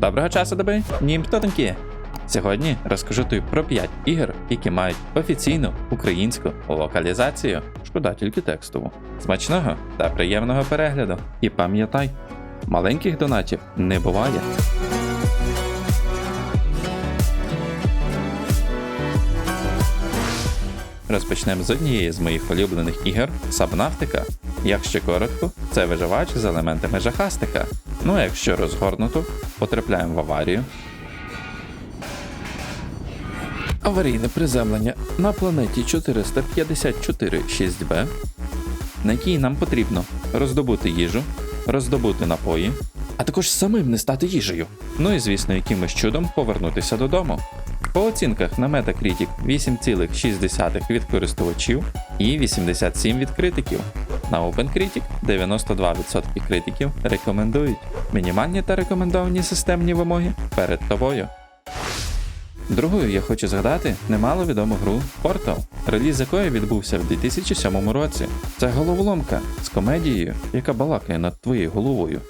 Доброго часу доби, німптотенькі! Сьогодні розкажу тобі про 5 ігор, які мають офіційну українську локалізацію. Шкода тільки текстову. Смачного та приємного перегляду. І пам'ятай, маленьких донатів не буває. Розпочнемо з однієї з моїх улюблених ігор Сабнавтика. Якщо коротко, це виживач з елементами жахастика. Ну а якщо розгорнуто, потрапляємо в аварію. Аварійне приземлення на планеті 454 6b, на якій нам потрібно роздобути їжу, роздобути напої, а також самим не стати їжею. Ну і звісно, якимось чудом повернутися додому. По оцінках на Metacritic 8,6 від користувачів і 87 від критиків. На OpenCritic 92% критиків рекомендують. Мінімальні та рекомендовані системні вимоги перед тобою. Другою я хочу згадати немало відому гру Portal, реліз якої відбувся в 2007 році. Це головоломка з комедією, яка балакає над твоєю головою.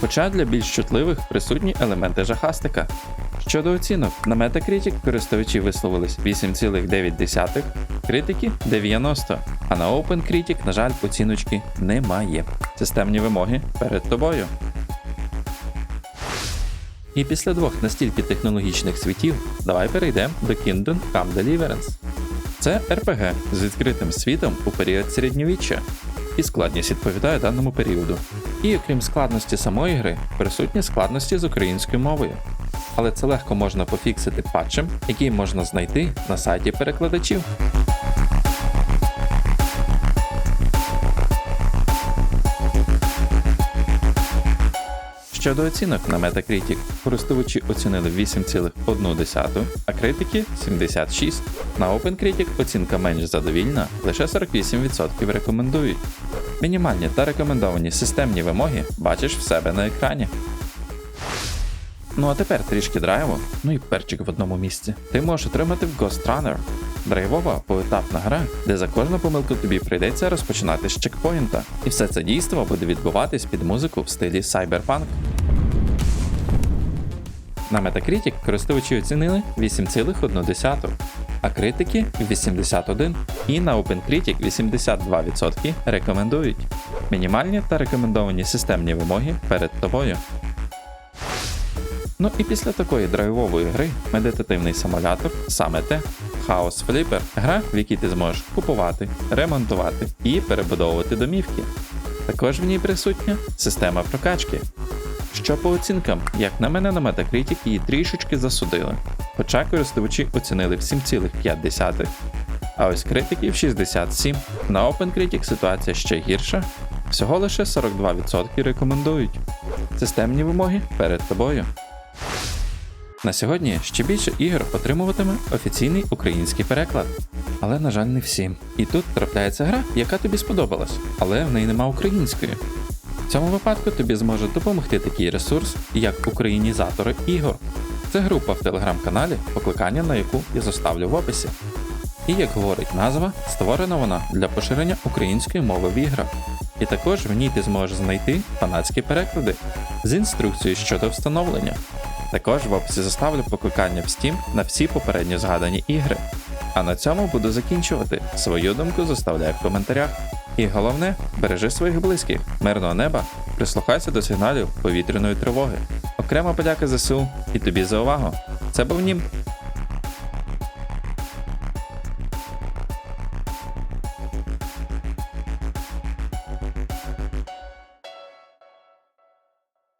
Хоча для більш чутливих присутні елементи жахастика. Щодо оцінок, на Metacritic користувачі висловились 8,9, критики 90, а на OpenCritic, на жаль, оціночки немає. Системні вимоги перед тобою. І після двох настільки технологічних світів давай перейдемо до Kingdom Come Deliverance. Це RPG з відкритим світом у період середньовіччя, і складність відповідає даному періоду. І окрім складності самої гри, присутні складності з українською мовою. Але це легко можна пофіксити патчем, який можна знайти на сайті перекладачів. Щодо оцінок на Metacritic, користувачі оцінили 8,1, а критики 76. На OpenCritic оцінка менш задовільна, лише 48% рекомендують. Мінімальні та рекомендовані системні вимоги бачиш в себе на екрані. Ну а тепер трішки драйву, ну і перчик в одному місці. Ти можеш отримати в Ghost Runner. Драйвова поетапна гра, де за кожну помилку тобі прийдеться розпочинати з чекпоінта. І все це дійство буде відбуватись під музику в стилі Cyberpunk. На Metacritic користувачі оцінили 8,1, а критики 81. І на OpenCritic 82% рекомендують. Мінімальні та рекомендовані системні вимоги перед тобою. Ну і після такої драйвової гри медитативний симулятор саме те. Chaos Flipper – гра, в якій ти зможеш купувати, ремонтувати і перебудовувати домівки. Також в ній присутня система прокачки. Що по оцінкам, як на мене на Metacritic її трішечки засудили, хоча користувачі оцінили в 7,5, а ось критиків 67. На OpenCritic ситуація ще гірша, всього лише 42% рекомендують. Системні вимоги перед тобою. На сьогодні ще більше ігор отримуватиме офіційний український переклад. Але, на жаль, не всі. І тут трапляється гра, яка тобі сподобалась, але в неї нема української. В цьому випадку тобі зможе допомогти такий ресурс, як українізатори ігор. Це група в телеграм-каналі, покликання на яку я заставлю в описі. І як говорить назва, створена вона для поширення української мови в іграх. І також в ній ти зможеш знайти фанатські переклади з інструкцією щодо встановлення. Також в описі заставлю покликання в Steam на всі попередньо згадані ігри. А на цьому буду закінчувати. Свою думку заставляй в коментарях. І головне, бережи своїх близьких, мирного неба, прислухайся до сигналів повітряної тривоги. Окрема подяка ЗСУ і тобі за увагу. Це був Нім.